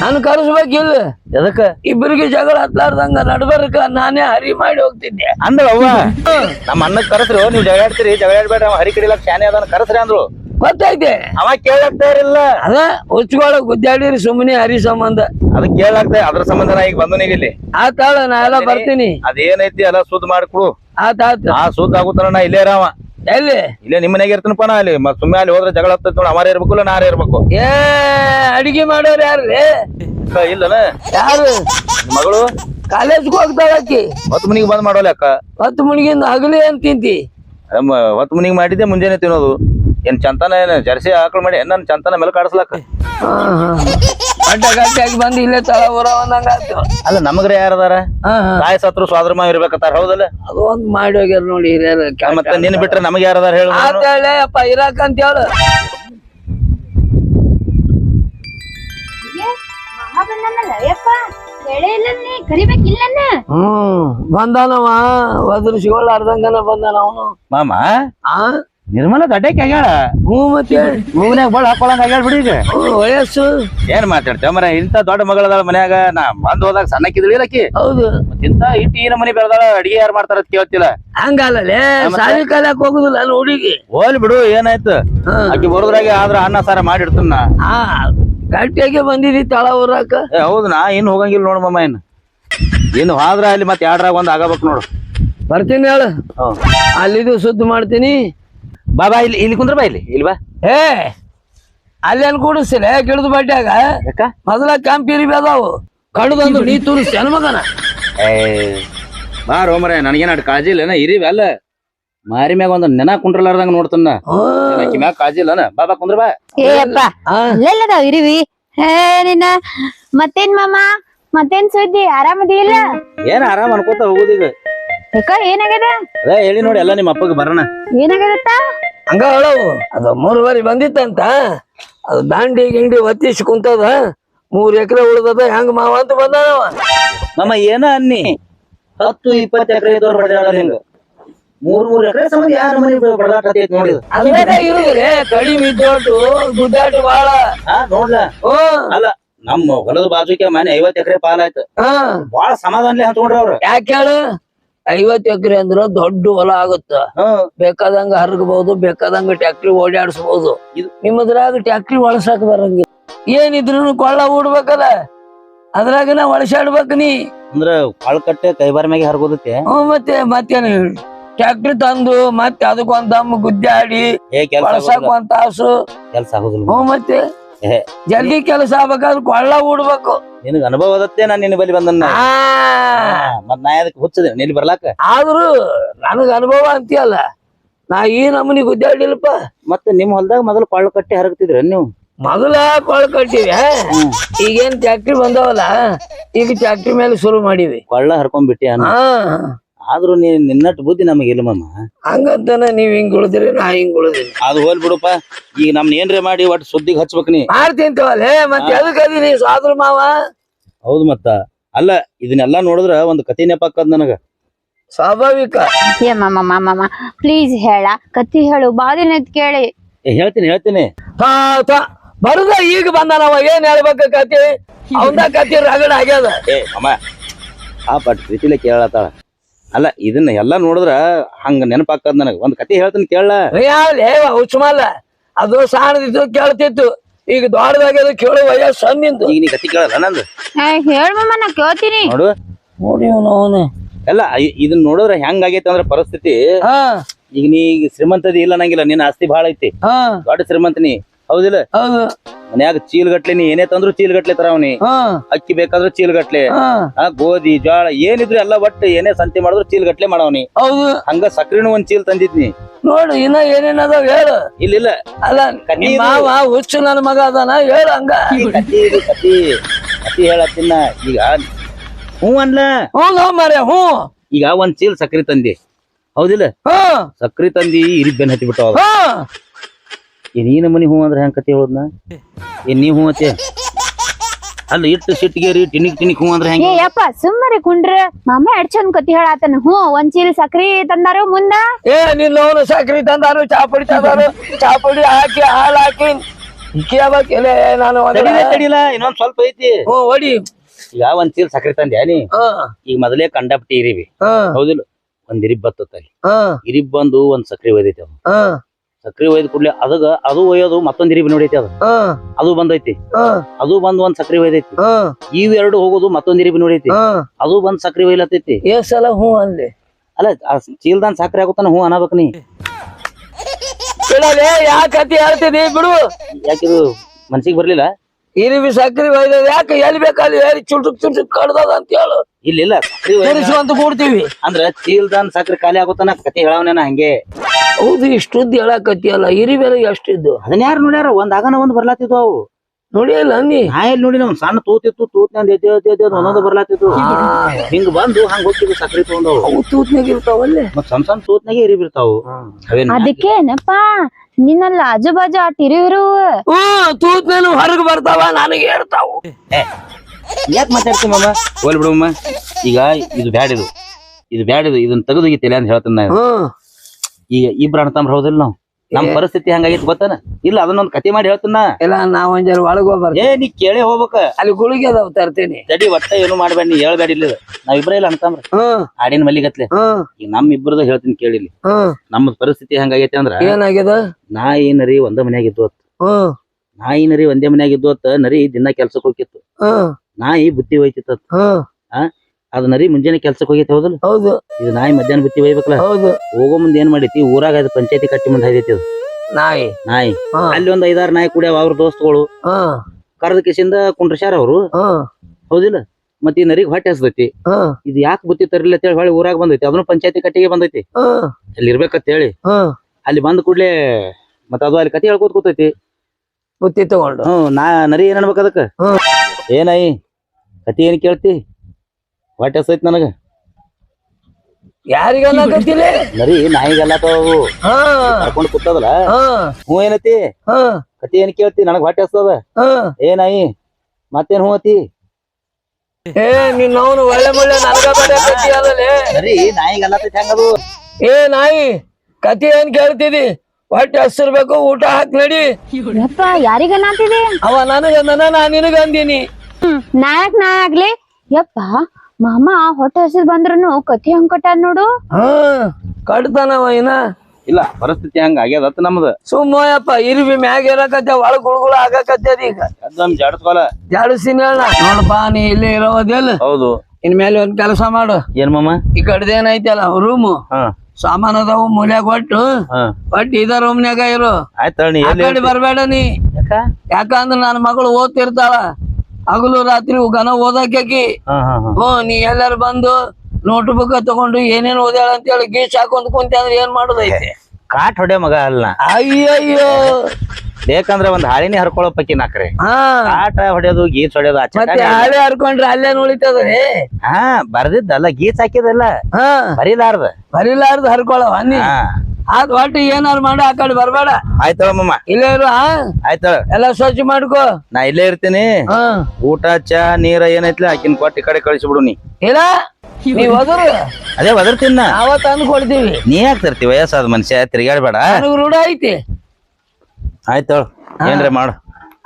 ನನ್ ಕರ್ಸ್ಬೇಕಿಲ್ಲ. ಎದಕ್ಕ? ಇಬ್ರಿಗೆ ಜಗಳ ಹತ್ಲಾರ್ದಂಗ ನಡ್ಬರ್ಕ. ನಾನೇ ಹರಿ ಮಾಡಿ ಹೋಗ್ತಿದ್ದೆ. ಅಂದ್ರ ಅವ್ವ ನಮ್ಮ ಅಣ್ಣ ಕರೆಸ್ರು. ನೀವ್ ಜಗಳಾಡ್ತೀರಿ ಜಗಳಾಡ್ಬೇಡ ಹರಿ ಕಡಿಲಕ್ ಶಾನೆ ಅದನ್ನ ಕರೆಸ್ರಿ ಅಂದ್ರು. ಗೊತ್ತೈತೆ ಅವ ಕೇಳಾಕ್ತಾರಿಲ್ಲ ಅದ ಹುಚ್ಕೊಳ ಗುದ್ದಾಡಿರಿ ಸುಮ್ಮನೆ ಹರಿ ಸಂಬಂಧ. ಅದ ಕೇಳಾಕ್ತ ಅದ್ರ ಸಂಬಂಧ ನಾ ಈಗ ಬಂದು ಇಲ್ಲಿ. ಆತಾಳ ನಾ ಎಲ್ಲ ಬರ್ತೀನಿ. ಅದೇನೈತಿ ಎಲ್ಲ ಸುದ್ದ ಮಾಡ್ಕೊಡು. ಆತ ಆತ. ಆ ಸುದ್ದ ಆಗುತ್ತಾನ ನಾ ಇಲ್ಲೇ ಇರಾವ. ಎಲ್ಲಿ? ಇಲ್ಲೇ ನಿಮ್ಮ ಮನೆಗೆ ಇರ್ತೀನಪ್ಪ ನಾ ಅಲ್ಲಿ. ಸುಮ್ಮನೆ ಅಲ್ಲಿ ಹೋದ್ರೆ ಜಗಳ ಹತ್ತೈತಿ ನೋಡಿ ಅಮಾರ ಇರ್ಬೇಕು ಇಲ್ಲ ನಾರೇ ಇರ್ಬೇಕು. ಏ ಅಡಿಗೆ ಮಾಡೋರು ಯಾರ್ರಿ ಇಲ್ಲನ? ಯಾರು? ಮಗಳು? ಕಾಲೇಜ್ಗೂ ಹೋಗ್ತಾಳ ಆಕಿ. ಹೊತ್ತು ಮನಿಗೆ ಬಂದ್ ಮಾಡೋಲ್ಲ ಅಕ್ಕ. ಹತ್ತು ಮುಣಿಗಿಂದ ಹಗಲಿ ಏನ್ ತಿಂತಿ? ಹೊತ್ತು ಮನಿಗೆ ಮಾಡಿದ್ದೆ ಮುಂಜಾನೆ ತಿನ್ನೋದು. ಏನ್ ಚಂತನ ಏನ್ ಜರ್ಸಿ ಆಕಳ ಮಾಡಿ ಏನ್ ನನ್ ಚಂತನ ಮೇಲೆ ಕಾಡಿಸ್ಲಕ್ಕ? ಅಡ್ಡ ಬಂದು ಇಲ್ಲೇ ತಳ ಊರ ಒಂದಂಗ ಅಲ್ಲ ನಮಗ್ರೆ ಯಾರದಾರ ತಾಯಿ ಸತ್ರು ಸ್ವಾದ್ರಮ ಇರ್ಬೇಕತ್ತಾರ ಹೌದಲ್ಲ? ಅದು ಒಂದ್ ಮಾಡಿ ಹೋಗ್ಯಾರ ನೋಡಿ ಹಿರಿಯರ ಮತ್ತೆ ನಿನ್ ಬಿಟ್ರೆ ನಮಗೆ ಯಾರದಾರ ಹೇಳು ಆತ ಹೇಳಿ ಅಪ್ಪ ಇರಾಕಂತ ಹೇಳು. ಮಾಮ ಬಂದಾನವ ವದ್ರ ಹೇಳೇ ಇಲ್ಲ ನೀ ಕರಿಬೇಕಿಲ್ಲನ್ನ. ಹ್ಮ್ ಬಂದಾನವ ಒದರ್ಸಿಕೊಳ್ಳಾರ್ದಂಗನ ಬಂದಾನ ಅವನು. ಮಾಮ? ಆ? ನಿರ್ಮಲ ದಡ್ಡಕ್ಕೆ ಆಗ್ಯಾಳ ಹ್ಞೂ ಮತ್ತೆ. ಮೂಗ್ನ್ಯಾಗ ಬಳ ಹಾಕೊಳಂಗ ಆಗ್ಯಾಳ ಬಿಡಿ ಈಗ. ವಯಸ್ಸು. ಏನ್ ಮಾತಾಡ್ತೇವ ಮರ ಇಂತ ದೊಡ್ಡ ಮಗಳದಾಳ ಮನ್ಯಾಗ ನಾ ಬಂದ್ ಹೋದಾಗ ಸಣ್ಣಕ್ಕಿದ್ಳಿ ಆಕಿ ಹೌದು. ಇಂತ ಇಟ್ಟು ಈನ ಮನೆ ಬೆಳೆದಾಳ ಅಡಿಗೆ ಯಾರು ಮಾಡ್ತಾರ ಅಂತ ಕೇಳ್ತಿಲ್ಲ. ಹಂಗಲ್ಲೇ ಸಾವಿ ಸಾಲಿ ಕಾಲಕ್ ಹೋಗುದಿಲ್ಲ ಅಲ್ಲಿ ಹುಡುಗಿ. ಹೋಲ್ ಬಿಡು ಏನಾಯ್ತು? ಅಕ್ಕಿ ಆಕಿ ಬರೋದ್ರಾಗೆ ಆದ್ರ ಅನ್ನ ಸಾರ ಮಾಡಿಡ್ತನ ಆ ಗಟ್ಟಿಯಾಗೆ ಬಂದಿದಿ ತಳ ಊರಾಕ. ಹೌದು ನಾ ಇನ್ ಹೋಗಂಗಿಲ್ಲ ನೋಡು ಮಮ್ಮ ಇನ್ನು. ಇನ್ನು ಹೋದ್ರ ಅಲ್ಲಿ ಮತ್ತೆ ಎರಡ್ರಾಗ ಒಂದ್ ಆಗಬೇಕು ನೋಡು. ಬರ್ತೀನಿ ಹೇಳು. ಅಲ್ಲಿದು ಸುದ್ದಿ ಮಾಡ್ತೀನಿ. ಬಾ ಬಾ ಇಲ್ಲಿ ಇಲ್ಲಿ ಕುಂದ್ರ ಬಾ ಇಲ್ಲಿ ಇಲ್ಲಿ ಬಾ. ಏ ಅಲ್ಲೇನ್ ಕೂಡಿಸ್ತೀನಿ ಗಿಡದ ಬಡ್ಡ್ಯಾಗ ಯಾಕ? ಮೊದಲ ಕ್ಯಾಂಪಿರಿ ಬೇದಾವು ಕಡ್ದಂದು ನೀ ತೋರಿಸ್ತೇನ ಮಗನ? ಏ ಬಾ ರೋಮರ ನನಗೇನ ಅಡ್ ಕಾಳಜಿ ಇಲ್ಲನ ಇರಿ ಅಲ್ಲ. ಮಾರಿ ಮ್ಯಾಗ ಒಂದ್ ನೆನ ಕುಂಡ್ರಲಾರ್ದಂಗ ನೋಡ್ತನ. ಹ್ಮ್. ಆಕಿ ಮ್ಯಾಗ ಕಾಳಜಿ ಇಲ್ಲನ ಬಾ ಬಾ ಕುಂದ್ರ ಬಾ ಏಪ್ಪ ಇರಿವಿ? ಹೇ ನಿನ್ನ ಮತ್ತೇನ್ ಮಾಮ? ಮತ್ತೇನ್ ಸುದ್ದಿ? ಆರಾಮದಿ ಇಲ್ಲ? ಏನ್ ಆರಾಮ್ ಅನ್ಕೋತ ಹೋಗುದೀಗ ಯಾಕ ಏನಾಗ್ಯದ? ಅದೇ ಹೇಳಿ ನೋಡಿ ಎಲ್ಲ ನಿಮ್ಮ ಅಪ್ಪಗೆ ಬರೋಣ. ಏನಾಗ್ಯದತ್ತ ಹಂಗ ಹೇಳವು. ಅದು ಮೂರು ಬಾರಿ ಬಂದಿತ್ತಂತ. ಅದು ದಾಂಡಿ ಗಿಂಡಿ ಒತ್ತಿಸಿ ಕುಂತದ. ಮೂರ್ ಎಕರೆ ಉಳ್ದದ ಹೆಂಗ್ ಮಾವ ಅಂತ ಬಂದಾನವ. ನಮ್ಮ ಏನ ಅನ್ನಿ? ಹತ್ತು ಇಪ್ಪತ್ತು ಎಕರೆ ಇದ್ದವ್ರು ಬಡದಾಡ ಹಿಂಗ. ಮೂರ್ ಮೂರ್ ಎಕರೆ ಸಂಬಂಧ ಯಾರ ಮನೆ ಬಡದಾಟ ನೋಡಿ ಅದೇ ಇರುದ್ರೆ ಕಡಿಮೆ ದೊಡ್ಡು ಗುದ್ದಾಟ ಬಾಳ ಹಾ ನೋಡ್ಲ. ಅಲ್ಲ ನಮ್ಮ ಹೊಲದ ಬಾಜುಕೆ ಮನೆ ಐವತ್ ಎಕರೆ ಪಾಲಾಯ್ತು. ಹಾ. ಬಾಳ ಸಮಾಧಾನ ಹತ್ಕೊಂಡ್ರ ಅವ್ರ. ಯಾಕೆ ಹೇಳು ಐವತ್ ಎಕರೆ ಅಂದ್ರ ದೊಡ್ಡ ಹೊಲ ಆಗುತ್ತ. ಬೇಕಾದಂಗ ಹರಗಬಹುದು ಬೇಕಾದಂಗ ಟ್ಯಾಕ್ಟ್ರಿ ಓಡಾಡಿಸಬಹುದು. ನಿಮ್ಮದ್ರಾಗ ಟ್ಯಾಕ್ಟ್ರಿ ಒಳಸಾಕ ಬರಂಗಿಲ್ಲ. ಏನಿದ್ರು ಕೊಳ್ಳ ಹೂಡ್ಬೇಕಲ್ಲ ಅದ್ರಾಗನ ಒಳಸಾಡ್ಬೇಕ ನೀ. ಅಂದ್ರ ಕಟ್ಟೆ ಕೈಬಾರ ಮ್ಯಾಗೆ ಹರಗೋದಕ್ಕೆ? ಹ್ಮ್ ಮತ್ತೆ ಮತ್ತೇನು ಟ್ಯಾಕ್ಟ್ರಿ ತಂದು ಮತ್ತೆ ಅದಕ್ಕೊಂದ್ ದಮ್ ಗುದ್ದಾಡಿ ಒಳಸಾಕ್ ಒಂದ್ ತಾಸು. ಕೆಲ್ಸ ಆಗೋದಿಲ್ಲ. ಹ್ಮ್ ಮತ್ತೆ. ಜಲ್ದಿ ಕೆಲಸ ಆಗ್ಬೇಕಾದ್ರೆ ಕೊಳ್ಳ ಹೂಡ್ಬೇಕು ನಿನಗ ಅನುಭವ ಅದತ್ತೆ ನಾನು ನಿನ್ನ ಬಲಿ ಬಂದ ಮತ್ ನಾ ಅದಕ್ಕೆ ಹುಚ್ಚದೆ? ನಿಲ್ಲಿ ಬರ್ಲಾಕ? ಆದ್ರೂ ನನಗ ಅನುಭವ ಅಂತೀಯಲ್ಲ ನಾ ಈ ನಮೂನಿ ಗುದ್ದಾಡಿಲ್ಲಪ್ಪ ಮತ್ತೆ ನಿಮ್ ಹೊಲ್ದಾಗ ಮೊದಲು ಕೊಳ್ಳ ಕಟ್ಟಿ ಹರಗ್ತಿದ್ರ ನೀವು? ಮೊದಲ ಕೊಳ್ಳ ಕಟ್ಟಿವಿ ಈಗೇನ್ ಟ್ಯಾಕ್ಟ್ರಿ ಬಂದವಲ್ಲ ಈಗ ಟ್ಯಾಕ್ಟ್ರಿ ಮೇಲೆ ಶುರು ಮಾಡಿವಿ. ಕೊಳ್ಳ ಹರ್ಕೊಂಡ್ಬಿಟ್ಟಿ ಅನ್ನ ಆದ್ರೂ ನೀ ನಿನ್ನಟ್ ಬುದ್ಧಿ ನಮಗೆ ಇಲ್ಲ ಮಮ್ಮ ಹಂಗಂತನ ನೀವ್ ಹಿಂಗ್ ಉಳಿದ್ರಿ ನಾ ಹಿಂಗ್ ಉಳಿದ್ರಿ ಅದು ಹೋಲ್ ಬಿಡಪ್ಪ ಈಗ ನಮ್ನ ಏನ್ರಿ ಮಾಡಿ ಒಟ್ಟು ಸುದ್ದಿಗೆ ಹಚ್ಬೇಕ್ ನೀ. ಮಾಡ್ತೀನಿ ಮತ್ತೆ ಎದಕ್ ಅದೀನಿ ಸಾದ್ರ ಮಾವ? ಹೌದು ಮತ್ತ. ಅಲ್ಲ ಇದನ್ನೆಲ್ಲ ನೋಡಿದ್ರ ಒಂದ್ ಕತಿ ನೆಪಾಕದ್ ನನಗ. ಸ್ವಾಭಾವಿಕ. ಏ ಮಾಮ ಮಾಮ ಮಾಮ ಪ್ಲೀಸ್ ಹೇಳ. ಕತ್ತಿ ಹೇಳು ಬಾದಿನ ಕೇಳಿ. ಏ, ಹೇಳ್ತೀನಿ ಹೇಳ್ತೀನಿ. ತಾ ತಾ ಬರುದ ಈಗ ಬಂದಾನವ ಏನ್ ಹೇಳ್ಬೇಕ ಕತಿ? ಅವಂದ ಕತಿ ರಗಡ ಆಗ್ಯದ. ಏ ಅಮ್ಮ ಆ ಪಟ್ ಪ್ರೀತಿಲೆ ಕೇಳತ್ತಾಳ. ಅಲ್ಲ ಇದನ್ನ ಎಲ್ಲಾ ನೋಡಿದ್ರ ಹಂಗ ನೆನಪಾಕದ್ ನನಗ. ಒಂದ್ ಕತಿ ಹೇಳ್ತೀನಿ ಕೇಳ ಯಾವ್ಲೇ ಹುಚ್ಚುಮಲ್ಲ ಅದು ಸಾಣದಿತ್ತು ಕೇಳ್ತಿತ್ತು. ಈಗ ದೊಡ್ಡದಾಗ ಕೇಳು ವಯಸ್ಸು ಸಣ್ಣಿಂದು ಈಗ ನೀ ಕತೆ ಕೇಳಲ್ಲ ನಂದು? ನಾ ಕೇಳ್ತೀನಿ. ನೋಡು. ನೋಡಿ ಅವನು. ಎಲ್ಲ ಇದನ್ನ ನೋಡಿದ್ರ ಹೆಂಗ ಆಗೈತಿ ಅಂದ್ರ ಪರಿಸ್ಥಿತಿ. ಹಾ. ಈಗ ನೀ ಈಗ ಶ್ರೀಮಂತದಿ ಇಲ್ಲ ನಂಗಿಲ್ಲ ನಿನ್ನ ಆಸ್ತಿ ಬಹಳ ಐತಿ. ಹಾ. ದೊಡ್ಡ ಶ್ರೀಮಂತ ನೀ. ಹೌದಿಲ್ಲ? ಹೌದು. ಮನ್ಯಾಗ ಚೀಲ್ ಗಟ್ಲೆ ನೀ ಏನೇ ತಂದ್ರು ಚೀಲ್ಗಟ್ಲೆ ತರ ಅವನಿ. ಹಾ. ಅಕ್ಕಿ ಬೇಕಾದ್ರೆ ಚೀಲ್ಗಟ್ಲೆ. ಹಾ. ಆ ಗೋಧಿ ಜೋಳ ಏನಿದ್ರು ಎಲ್ಲ ಒಟ್ಟು ಏನೇ ಸಂತೆ ಮಾಡಿದ್ರು ಚೀಲ್ಗಟ್ಲೆ ಮಾಡವನಿ. ಹೌದು. ಹಂಗ ಸಕ್ರಿನೂ ಒಂದ್ ಚೀಲ್ ತಂದಿದ್ನಿ. ನೋಡು ಇನ್ನ ಏನೇನದಾವ್ ಹೇಳು. ಇಲ್ಲ ಇಲ್ಲ. ಅಲ್ಲ ನಿಮ್ಮ. ಮಾವ ಹುಚ್ಚು ನನ್ನ ಮಗ ಅದಾನ ಹೇಳು ಹಂಗ. ಕತಿ ಇದು ಕತಿ ಹೇಳತ್ತಿನ. ಈಗ ಹ್ಞೂ ಅನ್ಲ. ಹ್ಞೂ ಮಾರ್ಯ ಹ್ಞೂ ಈಗ ಒಂದ್ ಚೀಲ್ ಸಕ್ರಿ ತಂದಿ. ಹೌದಿಲ್ಲ? ಹಾ. ಸಕ್ರಿ ತಂದಿ ಇರಿ ಬೆನ್ ಹತ್ತಿ ಬಿಟ್ಟು ಹಾ. ಏನ್ ಮನೆ ಹೂ ಅಂದ್ರೆ ಹೆಂಗ್ ಕತಿ ಹೇಳೋದ್ನ? ಏನ್ ನೀ ಹೂ ಅತ್ತೆ ಅಲ್ಲ ಇಟ್ಟು ಸಿಟ್ಟಿಗೇರಿ ಟಿನಿಕ್ ಟಿನಿಕ್ ಹೂ ಅಂದ್ರೆ ಏ ಹೆಂಗೆ ಯಪ್ಪ ಸುಮ್ಮನೆ ಕುಂಡ್ರ. ಮಾಮ ಎಡ್ ಚಂದ್ ಕತಿ ಹೇಳಾತನ. ಹ್ಞೂ ಒಂದ್ ಚೀಲ ಸಕ್ರಿ ತಂದಾರು ಮುಂದ? ಏ ನಿನ್ನ ಅವನು ಸಕ್ರಿ ತಂದಾರು ಚಾಪುಡಿ ತಂದಾರು. ಚಾಪುಡಿ ಹಾಕಿ ಹಾಲು ಹಾಕಿ. ಇಕ್ಕಿ ಆಗ್ಬೇಕಿಲ್ಲ ನಾನು ಒಂದ್- ತಡಿಲ ತಡಿಲ ಇನ್ನೊಂದ್ ಸ್ವಲ್ಪ ಐತಿ. ಹ್ಞೂ ಹೊಡಿ. ಈಗ ಒಂದ್ ಚೀಲ ಸಕ್ರಿ ತಂದ್ಯಾ ನೀ? ಹಾ. ಈಗ ಮೊದಲೇ ಕಂಡಪಟ್ಟಿ ಇರಿವಿ. ಹಾ. ಹೌದಿಲ್ಲ? ಒಂದ್ ಇರಿಬ್ ಬತ್ತಲ್ಲಿ ಹಾ. ಇರಿಬ್ ಬಂದು ಒಂದ್ ಸಕ್ರಿ ಒಯ್ದೈತಿ ಅದು ಹಾ. ಸಕ್ರಿ ಒಯ್ದ ಕೂಡ್ಲಿ ಅದಗ ಅದು ಒಯ್ಯೋದು ಮತ್ತೊಂದ್ ಇರಿಬಿ ನೋಡೈತಿ ಅದು. ಅದು ಬಂದೈತಿ. ಅದು ಬಂದ್ ಒಂದ್ ಸಕ್ರಿ ಒಯ್ದೈತಿ ಎರಡು ಹೋಗೋದು ಮತ್ತೊಂದ್ ಇರಿಬಿ ನೋಡೈತಿ ಅದು ಬಂದ್ ಸಕ್ರಿ ಒಯ್ಲತ್ತೈತಿ ಎಷ್ಟ್ ಸಲ ಹೂ ಅಂದೆ. ಅಲ್ಲ ಚೀಲ್ದಾನ್ ಸಕ್ರಿ ಆಗುತ್ತಾನ ಹೂ ಅನ್ನಬೇಕ ನೀ? ಯಾಕತಿ ಯಾಕೆ ಕತಿ ಹೇಳ್ತಿದಿ ಬಿಡು. ಯಾಕಿದು ಮನ್ಸಿಗೆ ಬರ್ಲಿಲ್ಲ? ಇರಿವಿ ಸಕ್ರಿ ಒಯ್ದ ಯಾಕೆ ಎಲ್ಲಿ ಬೇಕಲ್ಲಿ ಹೇಳಿ ಚುಟುಕ್ ಚುಟುಕ್ ಕಡ್ದದ ಅಂತ ಹೇಳು. ಇಲ್ಲ ಇಲ್ಲ ಸಕ್ರಿ ಅಂತ ಕೂಡ್ತೀವಿ. ಅಂದ್ರ ಚೀಲ್ದಾನ್ ಸಕ್ರಿ ಖಾಲಿ ಆಗುತ್ತಾನ ಕತೆ ಹೇಳವನೇನ ಹಂಗೆ? ಹೌದು ಇಷ್ಟುದ್ದು ಹೇಳಕತ್ತಿಯಲ್ಲ ಬೆಲೆ ಎಷ್ಟಿದ್ದು? ಅದನ್ನ ಯಾರು ನೋಡ್ಯಾರ? ಒಂದ್ ಆಗನ ಒಂದ್ ಬರ್ಲಾತಿದ್ವು ಅವು. ನೋಡಿಯಲ್ಲ ನೀ ನಾ. ಎಲ್ಲಿ ನೋಡಿ ನಮ್ ಸಣ್ಣ ತೂತಿತ್ತು ತೂತ್ನಂದ್ ಎದ್ದೆ ಎದ್ದೆ ಎದ್ದೆ ಒಂದೊಂದು ಬರ್ಲಾತಿದ್ವು. ಹಿಂಗ್ ಬಂದು ಹಂಗ ಹೋಗ್ತಿದ್ವು ಸಕ್ರಿ ತಗೊಂಡವು. ಅವು ತೂತ್ನಾಗ ಇರ್ತಾವಲ್ಲೇ ಮತ್ ಸಣ್ಣ ಸಣ್ಣ ತೂತ್ನಾಗೆ ಇರಿ ಬಿರ್ತಾವು ಅವೇನ್ ಅದಕ್ಕೇನಪ್ಪ ನಿನ್ನಲ್ಲ ಆಜು ಬಾಜು ಆ ತಿರುವಿರು ಹ್ಮ್ ತೂತ್ನೇನು ಹೊರಗೆ ಬರ್ತಾವ ನನಗೆ ಇರ್ತಾವು ಯಾಕೆ ಮಾತಾಡ್ತಿ ಮಾಮ? ಹೋಲ್ ಬಿಡಮ್ಮ ಈಗ ಇದು ಬ್ಯಾಡಿದು ಇದು. ಬ್ಯಾಡಿದು ಇದನ್ನ ತೆಗೆದು ತಲೆ ಅಂತ ಹೇಳ್ತೀನಿ ನಾನು. ಈಗ ಇಬ್ರು ತಮ್ರ ಹೌದಿಲ್ಲ ನಾವು? ನಮ್ ಪರಿಸ್ಥಿತಿ ಹಂಗಾಗಿತ್ತು ಗೊತ್ತಾನ? ಇಲ್ಲ ಅದನ್ನೊಂದ್ ಕತೆ ಮಾಡಿ ಹೇಳ್ತೀನ ಇಲ್ಲ ನಾವ್ ಒಂಜಾರ ಜರ ಒಳಗ್ ಹೋಗ್ಬಾರ್ದು ಏ ನೀ ಕೇಳಿ ಹೋಗ್ಬೇಕ. ಅಲ್ಲಿ ಗುಳಿಗೆ ಅದಾವ ತರ್ತೀನಿ. ತಡಿ ಒಟ್ಟ ಏನು ಮಾಡ್ಬೇಡ ನೀ ಹೇಳ್ಬೇಡ ಇಲ್ಲ. ನಾವ್ ಇಬ್ರೇ ಇಲ್ಲ ಹ್ಮ್. ಆಡಿನ ಮಲ್ಲಿಗತ್ಲೆ. ಈಗ ನಮ್ ಇಬ್ರದ ಹೇಳ್ತೀನಿ ಕೇಳಿಲಿ ನಮ್ ನಮ್ಮ ಪರಿಸ್ಥಿತಿ ಹಂಗಾಗೈತೆ ಅಂದ್ರ ಏನಾಗ್ಯದ? ನಾ ಏನರಿ ಒಂದ ಮನ್ಯಾಗ ಇದ್ದು ಹೊತ್ತು. ಹ್ಮ್. ನಾಯಿ ನರಿ ಒಂದೇ ಮನ್ಯಾಗ ಇದ್ದು ಹೊತ್ತ ನರಿ ದಿನ ಕೆಲ್ಸಕ್ಕೆ ಹೋಗಿತ್ತು ನಾಯಿ ಬುತ್ತಿ ಒಯ್ತಿತ್ತ ಹ್ಮ್. ಅದ್ ನರಿ ಮುಂಜಾನೆ ಕೆಲ್ಸಕ್ಕೆ ಹೋಗೈತಿ ಹೌದಲ್ಲ? ಹೌದು. ಇದು ನಾಯಿ ಮಧ್ಯಾಹ್ನ ಬುತ್ತಿ ಒಯ್ಬೇಕಲ್ಲ? ಹೌದು. ಹೋಗೋ ಮುಂದೆ ಏನ್ ಮಾಡೈತಿ? ಊರಾಗ ಅದು ಪಂಚಾಯತಿ ಕಟ್ಟಿ ಮುಂದೆ ಹೈದೈತಿ ಅದು. ನಾಯಿ. ನಾಯಿ. ಅಲ್ಲಿ ಒಂದ್ ಐದಾರು ನಾಯಿ ಕುಡಿಯಾವ ಅವ್ರ ದೋಸ್ತಗಳು. ಕರ್ದ ಕರೆದ ಕಿಸಿಂದ ಕುಂಡ್ರಸ್ಯಾರ ಅವರು. ಹೌದಿಲ್ಲ? ಮತ್ತೆ ಈ ನರಿಗೆ ಹೊಟ್ಟೆ ಹಸ್ದೈತಿ. ಇದು ಯಾಕೆ ಬುತ್ತಿ ತರಲಿಲ್ಲ ಅಂತೇಳಿ ಹೊಳ್ಳಿ ಊರಾಗ ಬಂದೈತಿ. ಅದನ್ನು ಪಂಚಾಯತಿ ಕಟ್ಟಿಗೆ ಬಂದೈತಿ. ಅಲ್ಲಿ ಇರ್ಬೇಕಂತ ಹೇಳಿ. ಅಲ್ಲಿ ಬಂದ ಕೂಡ್ಲೆ ಮತ್ತೆ ಅದು ಅಲ್ಲಿ ಕತಿ ಹೇಳ್ಕೊತ ಕೂತೈತಿ. ಬುತ್ತಿ ತಗೊಂಡು. ಹ್ಮ್ ನಾ ನರಿ ಏನ್ ಅನ್ಬೇಕ ಅದಕ್ಕ? ಹ್ಮ್. ಏನಾಯಿ? ಕತಿ ಏನ್ ಕೇಳ್ತಿ? ಹೊಟ್ಟೆ ಸೈತ್ ನನಗ? ಯಾರಿಗನ್ನ ಗೊತ್ತಿಲ್ಲ ನರಿ ಕರ್ಕೊಂಡು ಕೂತದಲ್ಲ? ಹಾ. ಹ್ಞೂ ಏನತಿ? ಹಾ. ಕತಿ ಏನ್ ಕೇಳ್ತಿ? ನನಗ್ ಹೊಟ್ಟೆ ಹಸ್ತದ ಹಾ. ನಾಯಿ ಮತ್ತೇನ್ ಹ್ಞೂ ಅತಿ? ಏ ನಿನ್ನ ಅವನು ಒಳ್ಳೆ ನನಗ ಕತಿ ನರಿ ಹೆಂಗದು? ಏ ನಾಯಿ ಕತಿ ಏನ್ ಕೇಳ್ತಿದಿ? ಹೊಟ್ಟೆ ಹಸಿರ್ಬೇಕು ಊಟ ಹಾಕ್ ನಡಿ. ಯಪ್ಪ ಯಾರಿಗನ್ನಾತಿದೆ ಅವ ನನಗ ಅಂದನ ನಾ ನಿನಗ ಅಂದೀನಿ ನಾಯಕ್ ನಾ ಆಗ್ಲಿ. ಯಪ್ಪ ಮಾಮ ಹೊಟ್ಟೆ ಹಸಿದ್ ಬಂದ್ರು ಕತಿ ಹಂಗ್ ಕಟ್ಟಾರ ನೋಡು. ಹಾ ಕಟ್ತಾನವ ಇನ್ನ. ಇಲ್ಲ ಪರಿಸ್ಥಿತಿ ಹಂಗ ಆಗ್ಯದ ನಮ್ದು. ಸುಮ್ಮಯಪ್ಪ ಇರ್ವಿ ಮ್ಯಾಗ ಇರಕತ್ತೆ ಒಳಗ್ ಗುಳುಗುಳು ಆಗಕತ್ತದ ಈಗ. ನಮ್ ಜಾಡಸ್ಕೊಲ. ಜಾಡಿಸಿನ ಹೇಳ ನೋಡಪ್ಪ ನೀ ಇಲ್ಲೇ ಇರೋದಿಲ್ಲ ಹೌದು. ಇನ್ ಮೇಲೆ ಒಂದ್ ಕೆಲಸ ಮಾಡು. ಏನ್ ಮಾಮ? ಈ ಕಡ್ದೇನೈತಲ್ಲ ರೂಮು? ಹಾ. ಸಾಮಾನ್ ಅದಾವು ಮೂಲ್ಯಾಗ ಒಟ್ಟು. ಒಟ್ಟು ಇದ ರೂಮ್ನ್ಯಾಗ ಇರು. ಆಯ್ತು ನೀ ಆ ಕಡೆ ಬರ್ಬೇಡ ನೀ. ಯಾಕಂದ್ರ ನನ್ನ ಮಗಳು ಓದ್ತಿರ್ತಾಳ. ಹಗಲು ರಾತ್ರಿ ಘನ ಓದಾಕಿ ಹಾ ಹಾ ಹಾ. ನೀ ಎಲ್ಲಾರು ಬಂದು ನೋಟ್ ಬುಕ್ ತಗೊಂಡು ಏನೇನ್ ಓದ್ಯಾಳ ಅಂತ ಹೇಳಿ ಗೀಚ್ ಹಾಕೊಂಡ್ ಕುಂತ ಅಂದ್ರೆ ಏನ್ ಮಾಡೋದೈತೆ? ಕಾಟ್ ಹೊಡೆ ಮಗ ಅಲ್ಲ ಅಯ್ಯಯ್ಯೋ. ಬೇಕಂದ್ರ ಒಂದ್ ಹಾಳಿನೇ ಹರ್ಕೊಳ್ಳೋ ಪಕ್ಕಿ ನಾಕ್ರಿ. ಹಾ. ಕಾಟ ಹೊಡೆಯೋದು ಗೀಚ್ ಹೊಡೆಯೋದು ಮತ್ತೆ ಹಾಳೆ ಹರ್ಕೊಂಡ್ರೆ ಅಲ್ಲೇ ಉಳಿತದ್ರಿ ಹಾ ಬರ್ದಿದ್ದಲ್ಲ ಗೀಚ್ ಹಾಕಿದಲ್ಲ ಬರೀಲಾರ್ದ. ಹರ್ಕೊಳ್ಳೋ ಹರ್ಕೊಳವ ನೀ. ಹಾ. ಅದ್ ಒಟ್ಟು ಏನಾರು ಮಾಡಿ ಆ ಕಡೆ ಬರ್ಬೇಡ. ಮಮ್ಮ ಇಲ್ಲೇ ಇರು ಹಾ ಆಯ್ತಳ ಎಲ್ಲ ಸ್ವಚ್ಛ ಮಾಡ್ಕೋ. ನಾ ಇಲ್ಲೇ ಇರ್ತೀನಿ. ಹಾ. ಊಟ ಚಾ ನೀರ ಏನೈತ್ಲ ಆಕಿನ್ ಕೊಟ್ಟು ಈ ಕಡೆ ಕಳಿಸ್ಬಿಡು ನೀ. ಇಲ್ಲ? ನೀವ್ ಅದೇ ಒದರ್ತೀನ ತಂದು ಕೊಡ್ತೀವಿ ನೀ ಯಾಕೆ ತರ್ತಿ ವಯಸ್ಸಾದ ಮನುಷ್ಯ? ತಿರ್ಗಾಡ್ಬೇಡ ನನಗ್ ರೂಢ ಐತಿ. ಆಯ್ತಳ ಏನ್ರ ಮಾಡು.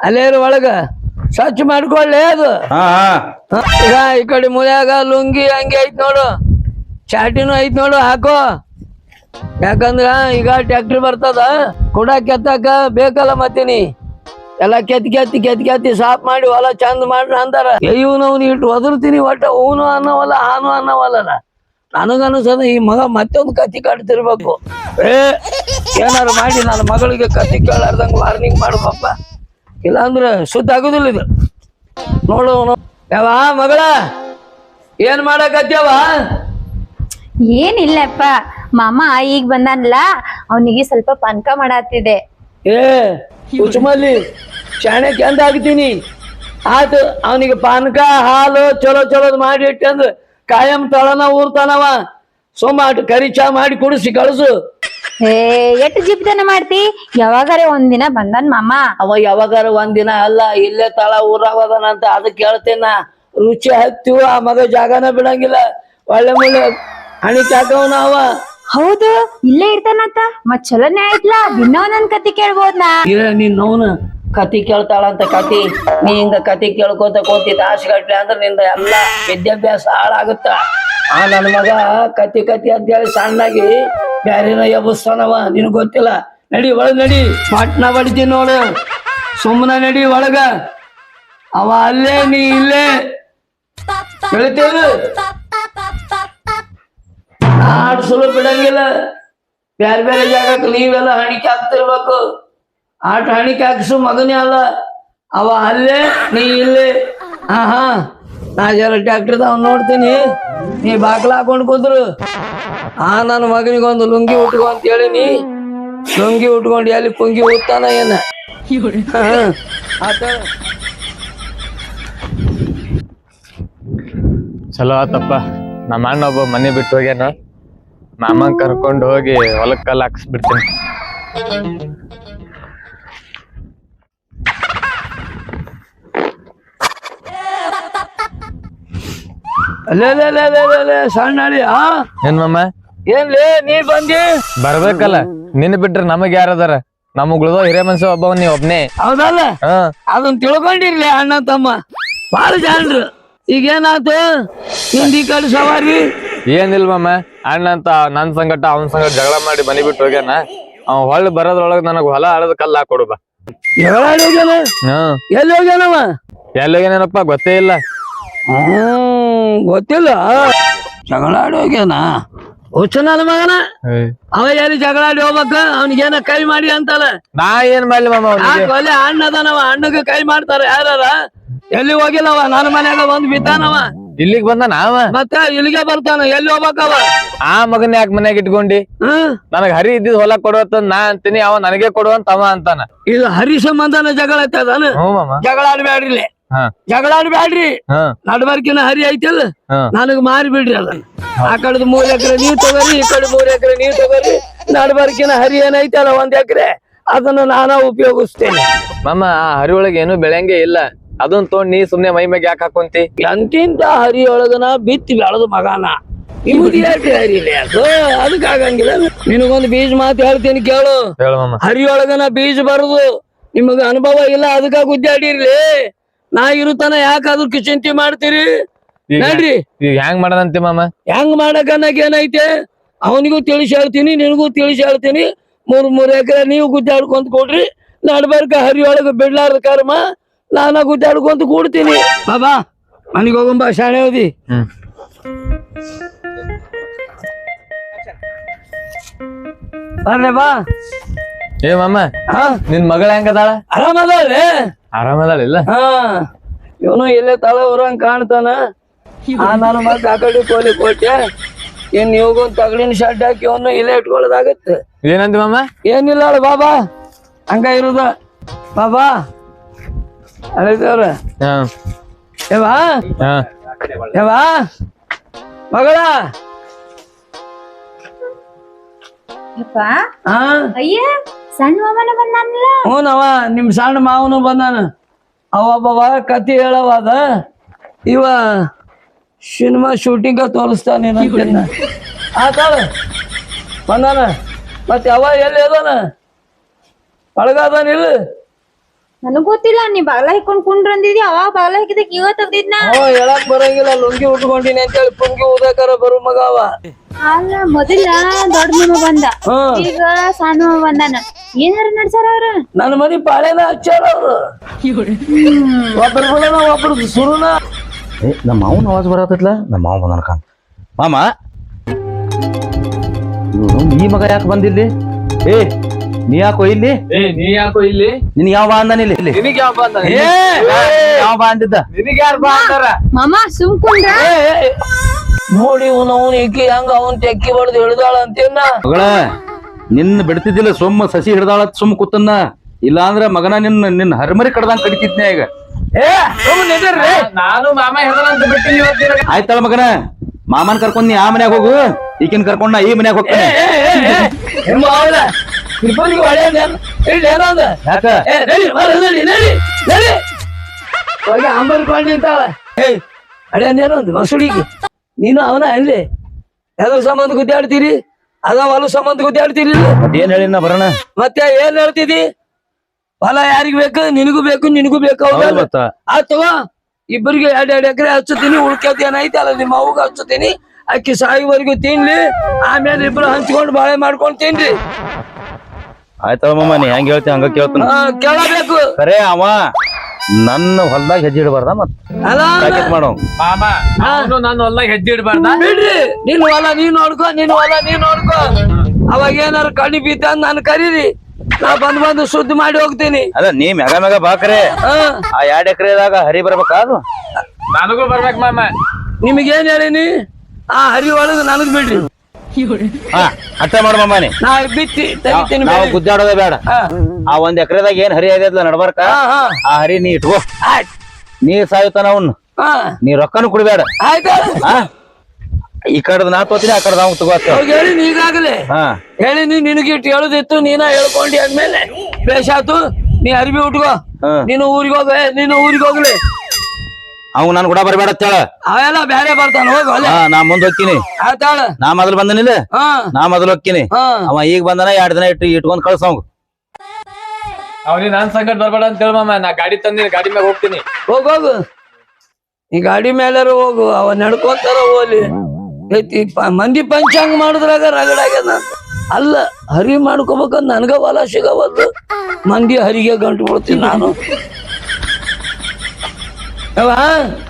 ಅಲ್ಲೇ ಇರು ಒಳಗ. ಸ್ವಚ್ಛ ಮಾಡ್ಕೊಳ್ಳಿ ಅದು. ಹಾ ಹಾ. ಈಗ ಈ ಕಡೆ ಮುಳ್ಯಾಗ ಲುಂಗಿ ಹಂಗೆ ಐತ್ ನೋಡು. ಚಾಟಿನೂ ಐತ್ ನೋಡು ಹಾಕೋ. ಯಾಕಂದ್ರ ಈಗ ಟ್ಯಾಕ್ಟ್ರಿ ಬರ್ತದ, ಕುಡ ಕೆತ್ತಾಕ ಬೇಕಲ್ಲ ಮತ್ತೀನಿ. ಎಲ್ಲ ಕೆತ್ತಿ ಕೆತ್ತಿ ಕೆತ್ತಿ ಕೆತ್ತಿ ಸಾಫ್ ಮಾಡಿ ಹೊಲ ಚಂದ ಮಾಡ್ರಿ ಅಂತಾರ ಇವ್ನವ್ನು ಇಟ್ಟು ಒದರ್ತೀನಿ ಒಟ್ಟ ಅವನು ಅನ್ನವಲ್ಲ ಹಾನು ಅನ್ನವಲ್ಲ ನನಗನ್ಸದ ಈ ಮಗ ಮತ್ತೊಂದು ಕತ್ತಿ ಕಟ್ತಿರ್ಬೇಕು. ಏ, ಏನಾರು ಮಾಡಿ ನನ್ನ ಮಗಳಿಗೆ ಕತ್ತಿ ಕೇಳಾರ್ದಂಗ ವಾರ್ನಿಂಗ್ ಮಾಡ್ಬಪ್ಪ ಇಲ್ಲಾಂದ್ರ ಶುದ್ಧ ಆಗುದಿಲ್ಲ ಇದು. ನೋಡು ಯಾವ ಮಗಳ, ಏನ್ ಮಾಡಕತ್ಯವ ಏನಿಲ್ಲಪ್ಪ. ಮಾಮ ಈಗ ಬಂದಾನಲ್ಲ ಅವನಿಗೆ ಸ್ವಲ್ಪ ಪಾನಕ ಮಾಡತ್ತಿದೆ ಏ ಕೆಂದ ಆಗ್ತೀನಿ ಆತು ಅವನಿಗೆ ಪಾನಕ ಹಾಲು ಚಲೋ ಚಲೋದ್ ಮಾಡಿ ಇಟ್ಟಂದ್ರೆ ಕಾಯಂ ತಳನ ಊರ್ತಾನವ. ಸೋಮಾಟ್ ಅಟ್ ಕರಿ ಚಾ ಮಾಡಿ ಕುಡಿಸಿ ಕಳಿಸು. ಏ ಎಷ್ಟ್ ಜಿಪ್ತನ ಮಾಡ್ತಿ? ಯಾವಾಗಾರೆ ಒಂದಿನ ಬಂದನ್ ಮಾಮ. ಅವ ಯಾವಾಗಾರ ಒಂದಿನ ಅಲ್ಲ ಇಲ್ಲೇ ತಳ ಊರಾಗದನಂತ ಅದಕ್ಕೆ ಹೇಳ್ತೇನ. ರುಚಿ ಹತ್ತಿವ ಆ ಮಗ ಜಾಗನ ಬಿಡಂಗಿಲ್ಲ. ಒಳ್ಳೆ ಮುಳ್ಳೆ ಹಣಿ ಚಾಕವನ ಅವ. ಹೌದು, ಇಲ್ಲೇ ಇರ್ತಾನಂತ. ಮತ್ ಚಲೋನೇ ಆಯ್ತ್ಲಾ ದಿನ ಒಂದೊಂದ್ ಕತಿ ಕೇಳ್ಬೋದ್ನಾ? ಏ ನೀನ್ ನೋನು ಕತಿ ಕೇಳ್ತಾಳಂತ ಕತಿ. ನೀ ಹಿಂಗ ಕತಿ ಕೇಳ್ಕೊತ ಕೂತಿ ತಾಸುಗಟ್ಲೆ ಅಂದ್ರೆ ನಿಂದ ಎಲ್ಲ ವಿದ್ಯಾಭ್ಯಾಸ ಹಾಳಾಗುತ್ತ. ಆ ನನ್ನ ಮಗ ಕತಿ ಕತಿ ಅಂತ ಹೇಳಿ ಸಣ್ಣಾಗಿ ಬ್ಯಾರಿನ ಎಬ್ಬಿಸ್ತಾನವ, ನಿನಗ್ ಗೊತ್ತಿಲ್ಲ? ನಡಿ ಒಳಗ್ ನಡಿ ಪಟ್ನ ಬಡಿತೀನಿ ನೋಡು. ಸುಮ್ಮನ ನಡಿ ಒಳಗ. ಅವ ಅಲ್ಲೇ, ನೀ ಇಲ್ಲೇ. ಬೆಳಿತೇವೆ? ಆಡ್ಸಲು ಬಿಡಂಗಿಲ್ಲ. ಬೇರೆ ಬೇರೆ ಜಾಗಕ್ಕೆ ನೀವೆಲ್ಲ ಹಣಿಕೆ ಹಾಕ್ತಿರ್ಬೇಕು. ಆಟ ಹಣಿಕೆ ಹಾಕಿಸು ಮಗನೇ ಅಲ್ಲ. ಅವ ಅಲ್ಲೇ, ನೀ ಇಲ್ಲಿ. ಹಾ ಹಾ ನಾ ಜರ ಟ್ಯಾಕ್ಟರ್ ಅವ್ನು ನೋಡ್ತೀನಿ. ನೀ ಬಾಗ್ಲ ಹಾಕೊಂಡ್ ಕುಂದ್ರು ಆ ನನ್ನ ಮಗನಿಗೊಂದು ಲುಂಗಿ ಉಟ್ಕೊ ಅಂತ ಹೇಳಿನಿ ಲುಂಗಿ ಉಟ್ಕೊಂಡು ಎಲ್ಲಿ ಪುಂಗಿ ಉತ್ತಾನ ಏನ? ಆತ. ಚಲೋ ಆತಪ್ಪ. ನಮ್ಮ ಅಣ್ಣ ಒಬ್ಬ ಮನೆ ಬಿಟ್ಟು ಹೋಗ್ಯಾನ. ಮಾಮನ್ ಕರ್ಕೊಂಡು ಹೋಗಿ ಹೊಲಕ್ ಕಲ್ಲು ಹಾಕ್ಸ್ಬಿಡ್ತೀನಿ. ಅಲ್ಲೇ ಸಣ್ಣ ಆ? ಏನ್ ಮಾಮ? ನೀ ಬಂದಿ? ಬರ್ಬೇಕಲ್ಲ. ನಿನ್ ಬಿಟ್ರೆ ನಮಗ್ ಯಾರದಾರ? ನಮಗ್ ಉಳ್ದೋ ಹಿರೇ ಮನ್ಸ ಒಬ್ಬವ್ ನೀ ಒಬ್ನೇ. ಹೌದಲ್ಲ? ಹಾ. ಅದನ್ನ ತಿಳ್ಕೊಂಡಿರ್ಲಿ ಅಣ್ಣ ತಮ್ಮ. ಬಾಳ ಜಾಣ್ರು ಈಗ ಏನಾತು ಈ ಕಡೆ ಸವಾರಿ. ಏನಿಲ್ ಮಮ್ಮ ಅಣ್ಣ ಅಂತ ನನ್ ಸಂಗಟ ಅವನ್ ಸಂಗಟ ಜಗಳ ಮಾಡಿ ಮನಿ ಬಿಟ್ಟು ಹೋಗ್ಯಾನ. ಅವ್ ಹೊಳ್ಳಿ ಬರೋದ್ರೊಳಗ ನನಗ್ ಹೊಲ ಹಳದ ಕಲ್ಲ ಹಾಕೊಡು ಬಾ. ಹ್ಮ್ ಎಲ್ಲಿ ಹೋಗ್ಯಾನವ ಎಲ್ಲಿ ಹೋಗ್ಯಾನೇನಪ್ಪ ಗೊತ್ತೇ ಇಲ್ಲ. ಹ್ಮ್ ಗೊತ್ತಿಲ್ಲ. ಜಗಳಾಡಿ ಹೋಗ್ಯಾನ? ಹುಚ್ಚ ನನ್ನ ಮಗನ ಅವ ಎಲ್ಲಿ ಜಗಳಾಡಿ ಹೋಗ್ಬೇಕ? ಅವನಿಗೇನ ಕೈ ಮಾಡಿ ಅಂತಲ್ಲ. ನಾ ಏನ್ ಮಾಡ್ಲಿ ಮಾಮ ಅವ್ನಿಗೆ? ಒಲೆ ಅಣ್ಣ ಅದಾನವ ಅಣ್ಣಗ ಕೈ ಮಾಡ್ತಾರ ಯಾರ ಎಲ್ಲಿ ಹೋಗಿಲ್ಲವ? ನನ್ನ ಮನ್ಯಾಗ ಬಂದ್ ಬಿದ್ದಾನವ. ಇಲ್ಲಿಗ್ ಬಂದ ನಾವ ಮತ್ತೆ ಇಲ್ಲಿಗೆ ಬರ್ತಾನ ಎಲ್ಲಿ ಹೋಗ್ಬೇಕವ? ಆ ಮಗನ್ ಯಾಕೆ ಮನ್ಯಾಗ ಇಟ್ಕೊಂಡಿ? ನನಗ್ ಹರಿ ಇದ್ದಿದ್ ಹೊಲ ಕೊಡುವಂತ ನಾ ಅಂತೀನಿ ಅವ ನನಗೆ ಕೊಡುವಂತ ಅವ ಅಂತಾನ. ಇದು ಹರಿ ಸಂಬಂಧನ ಜಗಳ ಜಗಳ ಆಡ್ಬೇಡ್ರಿ ಜಗಳ ಆಡ್ಬೇಡ್ರಿ. ನಡ್ಬರ್ಕಿನ ಹರಿ ಐತಲ್ಲ? ನನಗ್ ಮಾರಿ ಬಿಡ್ರಿ ಅದನ್ನ ಆ ಕಡೆದ ಮೂರ್ ಎಕರೆ ನೀವ್ ತಗೋರಿ ಈ ಕಡೆ ಮೂರ್ ಎಕರೆ ನೀವ್ ತಗೋರಿ ನಡ್ಬರ್ಕಿನ ಹರಿ ಏನೈತಲ್ಲ ಒಂದ್ ಎಕರೆ? ಅದನ್ನ ನಾನ ಉಪಯೋಗಿಸ್ತೇನೆ. ಮಾಮ ಆ ಹರಿ ಒಳಗೆ ಏನು ಬೆಳೆಯಂಗೆ ಇಲ್ಲ. ಅದನ್ ತೊಗೊಂಡ್ ನೀ ಸುಮ್ನೆ ಮೈ ಮ್ಯಾಗ ಯಾಕೆ ಹಾಕೊಂತಿ? ಎಂತಿಂತ ಹರಿ ಒಳಗನ ಬಿತ್ತಿ ಬೆಳೆದ ಮಗಾನ. ಅದಕ್ಕಾಗಂಗಿಲ್ಲ ನಿನಗೊಂದು ಬೀಜ ಮಾತು ಹೇಳ್ತೀನಿ ಕೇಳು. ಹೇಳು ಮಾಮ. ಹರಿ ಒಳಗನ ಬೀಜ ಬರುದು ನಿಮಗ ಅನುಭವ ಇಲ್ಲ ಅದಕ್ಕ ಗುದ್ದಾಡಿರ್ಲಿ ನಾ ಇರುತ್ತಾನ ಯಾಕಾದ್ರೂ ಚಿಂತೆ ಮಾಡ್ತೀರಿ? ನೋಡ್ರಿ. ಹೆಂಗ್ ಮಾಡದಂತೆ ಮಾಮ? ಹೆಂಗ್ ಮಾಡಕ್ ಅನ್ನಕ್ ಏನೈತೆ? ಅವನಿಗೂ ತಿಳಿಸಿ ಹೇಳ್ತೀನಿ ನಿನಗೂ ತಿಳಿಸಿ ಹೇಳ್ತೀನಿ. ಮೂರ್ ಮೂರ್ ಎಕರೆ ನೀವು ಗುದ್ದಾಡ್ಕೊಂತ ಕೊಡ್ರಿ. ನಡ್ಬರ್ಕ ಹರಿ ಒಳಗ ಬಿಡ್ಲಾರ್ದ ಕರ್ಮ. ನಾನ ಗುಡ್ಡಾಡ್ಕೊಂತ ಕೂಡ್ತೀನಿ. ಬಾಬಾ ಮನೆಗೆ ಹೋಗಂಬ ಶಾಣೆ ಓದಿ. ಬರ್ರೆ ಬಾ. ಏ ಮಾಮ ಹಾ? ನಿನ್ ಮಗಳ ಹೆಂಗದಾಳ ಆರಾಮದಾಳೆ? ಆರಾಮದಾಳ ಇಲ್ಲ? ಹಾ. ಇವನು ಇಲ್ಲೇ ತಳ ಊರಂಗ್ ಕಾಣ್ತಾನ. ಆ ನಾನು ಮತ್ತೆ ಆ ಕಡೆ ಕೋಲಿ ಕೊಟ್ಟೆ. ಇನ್ ಇವಾಗೊಂದ್ ತಗಡಿನ ಶೆಡ್ ಹಾಕಿ ಅವನು ಇಲ್ಲೇ ಇಟ್ಕೊಳ್ಳೋದಾಗತ್ತೆ ಏನಂತ ಮಾಮ? ಏನಿಲ್ಲ ಬಾಬಾ ಹಂಗ ಇರುದ. ಬಾಬಾ ಅಳಿದವ್ರ ಹಾ. ಏವಾ ಮಗಳ? ಅಯ್ಯ ಸಣ್ಣ ಮಾಮನ ಬಂದಾನಲ್ಲ? ಹ್ಞೂನವ ನಿಮ್ ಸಣ್ಣ ಮಾವನು ಬಂದಾನ. ಅವ ಒಬ್ಬವ ಕತಿ ಹೇಳವಾದ. ಇವ ಸಿನಿಮಾ ಶೂಟಿಂಗ ತೋರಿಸ್ತಾನೆ ಆತಾಳ ಬಂದಾನ. ಮತ್ತೆ ಅವ ಎಲ್ಲಿ ಅದಾನ? ಒಳಗದಾನಿಲ್ಲ ನನಗ್ ಗೊತ್ತಿಲ್ಲ ನೀ ಬಾಗ್ಲ ಹಿಕ್ಕೊಂಡ್ ಕುಂಡ್ರ ಅಂದಿದ್ಯ ಅವಾಗ ಬಾಗ್ಲ ಹಿಕ್ಕಿದಕ್ ಇವ ತೆಗ್ದಿದ್ನ? ಹೇಳಕ್ ಬರಂಗಿಲ್ಲ ಲುಂಗಿ ಉಟ್ಕೊಂಡಿನಿ ಅಂತೇಳಿ ಪುಂಗಿ ಊದಕಾರ ಬರು ಮಗ ಅವ. ಅಲ್ಲ ಮೊದಲ ದೊಡ್ಡ ಮಗ ಬಂದ. ಹ್ಮ್ ಈಗ ಸಣ್ಣ ಮಗ ಬಂದಾನ. ಏನಾರ ನಡ್ಸಾರ ಅವ್ರ? ನನ್ನ ಮನಿ ಪಾಳೆನ ಹಚ್ಚಾರ ಅವ್ರು. ಒಬ್ಬರ ಬಿಡನ ಒಬ್ರು ಸುರುನ. ಏ ನಮ್ಮ ಮಾವನ ಆವಾಜ್ ಬರತ್ತೈತ್ಲ ನಮ್ಮ ಮಾವ ಬಂದನ ಕಾಣ್. ಮಾಮ ಇವ್ನು ಈ ಮಗ ಯಾಕೆ ಬಂದಿಲ್ಲಿ? ಏ ನೀ ಯಾಕೋ ಇಲ್ಲಿ? ಏ ನೀ ಯಾಕೋ ಇಲ್ಲಿ? ನಿನ್ ಯಾವ ಬಾ ಅಂದಾನ ಇಲ್ಲಿ? ಇಲ್ಲಿ ನಿನಗ್ ಯಾವ ಬಂದ ಯಾವ ಬಾ ಅಂದಿದ್ದ ನಿನಗ್ ಯಾರು ಬಾ ಅಂದಾರ? ಮಾಮ ಸುಮ್ಕೊಂಡ್ರ ನೋಡಿ ಇವನು ಅವನು ಈಕಿ ಹೆಂಗ ಅವನ್ ತೆಕ್ಕಿ ಬಡ್ದು ಹಿಡ್ದಾಳ ಅಂತೇನ ಮಗಳ ನಿನ್ನ ಬಿಡ್ತಿದ್ದಿಲ್ಲ ಸುಮ್ಮ ಸಸಿ ಹಿಡ್ದಾಳ ಸುಮ್ಮ ಕೂತನ್ನ. ಇಲ್ಲಾಂದ್ರ ಮಗನ ನಿನ್ನ ನಿನ್ನ ಹರಿಮರಿ ಕಡ್ದಂಗ್ ಕಡಿತಿದ್ನೆ ಈಗ. ಏ ಸುಮ್ಮನೆ ನಿಂದಿರ್ರಿ. ನಾನು ಮಾಮ ಹೆದರ ಅಂತ ಬಿಟ್ಟಿನಿ ಇವತ್ತು ನಿನಗ. ಮಗನ? ಮಾಮನ್ ಕರ್ಕೊಂಡ್ ನೀ ಆ ಮನ್ಯಾಗ ಹೋಗು. ಈಕಿನ್ ಕರ್ಕೊಂಡ್ ನಾ ಈ ಮನ್ಯಾಗ ಹೋಗ್ತೇನೆ. ಇಬ್ಬರಿಗೂ ಒಳ್ಳೆಯದೇನು ಇಲ್ಲಿ ಏನಂದ ಯಾಕ? ಏ ನಡಿ ಬರ ನಡಿ ನಡಿ ನಡಿ. ಹೋಗಿ ಅಂಬರ್ಕೊಂಡು ನಿಂತಾಳ ಏಯ್ ಅಡೇನೇನೊಂದು ಮಸುಡಿಗೆ. ನೀನು ಅವನ ಅಲ್ಲಿ. ಯಾವ್ದೋ ಸಂಬಂಧ ಗುದ್ದಾಡ್ತೀರಿ ಅದ ಹೊಲ ಸಂಬಂಧ ಗುದ್ದಾಡ್ತೀರಿ ಏನ್ ಹೇಳಿನ ಬರೋಣ? ಮತ್ತೆ ಏನ್ ಹೇಳ್ತಿದಿ? ಹೊಲ ಯಾರಿಗ್ ಬೇಕು? ನಿನಗೂ ಬೇಕು ನಿನಗೂ ಬೇಕು ಅಥವಾ ಇಬ್ಬರಿಗೆ ಎರಡ್ ಎರಡ್ ಎಕರೆ ಹಚ್ಚುತ್ತೀನಿ ಉಳ್ಕೇತಿ ಅಲ್ಲ ನಿಮ್ಮ ಅವ್ಗ ಹಚ್ಚುತ್ತೀನಿ. ಅಕ್ಕಿ ಸಾಯಿವರೆಗೂ ತಿನ್ಲಿ ಆಮೇಲೆ ಇಬ್ರು ಹಂಚ್ಕೊಂಡು ಬಾಳೆ ಮಾಡ್ಕೊಂಡು ತಿನ್ರಿ. ಆಯ್ತವ ಮಮ್ಮ ನೀ ಹೆಂಗ್ ಹೇಳ್ತಿ ಹಂಗ ಕೇಳ್ತಾನ. ಕೇಳಬೇಕು. ಅರೇ ಅವ ನನ್ನ ಹೊಲ್ದಾಗ ಹೆಜ್ಜೆ ಇಡಬಾರ್ದ ಮತ್? ಪ್ಯಾಕೆಟ್ ಮಾಡೋ. ಮಾಮ ಅವನು ನನ್ನ ಹೊಲ್ದಾಗ ಹೆಜ್ಜೆ ಇಡಬಾರ್ದ? ಬಿಡ್ರಿ. ನಿನ್ ಹೊಲ ನೀನ್ ನೋಡ್ಕೋ ನಿನ್ ಹೊಲ ನೀನ್ ನೋಡ್ಕೋ. ಅವಾಗ ಏನಾರು ಕಣ್ಣಿ ಬೀತ ನಾನು ಕರೀರಿ. ನಾ ಬಂದ್ ಬಂದು ಶುದ್ಧ ಮಾಡಿ ಹೋಗ್ತೀನಿ. ಅಲ್ಲ ನೀ ಮೆಗ ಮೆಗ ಬಾಕ್ರೆ ಆ ಎರಡ್ ಎಕರೆದಾಗ ಹರಿ ಬರ್ಬೇಕ ಅದು? ನನಗೂ ಬರ್ಬೇಕು ಮಾಮ. ನಿಮಗೇನ್ ಹೇಳಿನಿ? ಆ ಹರಿ ಒಳಗ ನನಗ್ ಬಿಡ್ರಿ. ಹಾ ಅಟ್ಟ ಮಾಡ ಮಮ್ಮಾನಿ ನೀ ನಾ ಬಿತ್ತಿ ತೆಗಿತೀನಿ ನಾವು ಬೇರೆ. ಗುದ್ದಾಡೋದೇ ಬೇಡ. ಹಾ. ಆ ಒಂದ್ ಎಕರೆದಾಗ ಏನ್ ಹರಿ ಐದಲ್ಲ ನಡ್ಬಾರ್ಕ? ಹಾ ಹಾ. ಆ ಹರಿ ನೀ ಇಟ್ಕೋ. ಆಯ್ತ್. ನೀ ಸಾಯ್ತಾನ ಅವ್ನು. ಹಾ. ನೀ ರೊಕ್ಕನು ಕುಡಬೇಡ. ಆಯ್ತಾ ಹಾ. ಈ ಕಡೆದ ನಾ ತೋತೀನಿ ಆ ಕಡೆದ ಅವ್ನು ತಗೋತ. ಅವಾಗ ಹೇಳಿನಿ ಈಗಾಗಲೇ ಹಾ. ಹೇಳಿನಿ ನಿನಗೆ ಇಟ್ಟು ಹೇಳುದಿತ್ತು ನೀನ ಹೇಳ್ಕೊಂಡಿ ಅಂದ್ಮೇಲೆ ಬೇಷಾತು ನೀ ಅರಿವಿ ಉಟ್ಕೋ. ಹಾ. ನೀನು ಊರಿಗೆ ಹೋಗ ನೀನು ಊರಿಗೆ ಹೋಗ್ಲಿ ಅವ್ ನನ್ ಕೂಡ ಬರಬೇಡ ಅವೆಲ್ಲ ಬೇರೆ ಬರ್ತಾನ ಹೋಗ ಹಾ ನಾ ಮುಂದ್ ಹೋಗ್ತೀನಿ. ಆತಾಳ ನಾ ಮೊದಲು ಬಂದನಿಲ್ಲ ಹಾ. ನಾ ಮೊದಲು ಹೋಗ್ತೀನಿ. ಹಾ. ಅವ ಈಗ ಬಂದನ ಎರಡ್ ದಿನ ಇಟ್ಟು ಇಟ್ಕೊಂಡ್ ಕಳ್ಸ ಅವ್ನಿಗೆ ನಾನ್ ಸಂಕಟ ಬರ್ಬೇಡ ಅಂತ ಹೇಳ ಮಾಮ. ನಾ ಗಾಡಿ ತಂದಿನಿ ಗಾಡಿ ಮ್ಯಾಗ ಹೋಗ್ತೀನಿ. ಹೋಗ್ ಹೋಗು. ಈ ಗಾಡಿ ಮೇಲಾರ ಹೋಗು ಅವ ನಡ್ಕೊಂತಾರ ಹೋಲಿ. ಐತಿ ಪ- ಮಂದಿ ಪಂಚಾಂಗ ಮಾಡಿದ್ರಾಗ ರಗಡಾಗ್ಯದ ಆಗ್ಯದ. ಅಲ್ಲ ಹರಿ ಮಾಡ್ಕೋಬೇಕಂದ್ ನನ್ಗ ಹೊಲ ಸಿಗವಲ್ದು. ಮಂದಿ ಹರಿಗೆ ಗಂಟು ಬಿಡ್ತೀನಿ ನಾನು. 小兰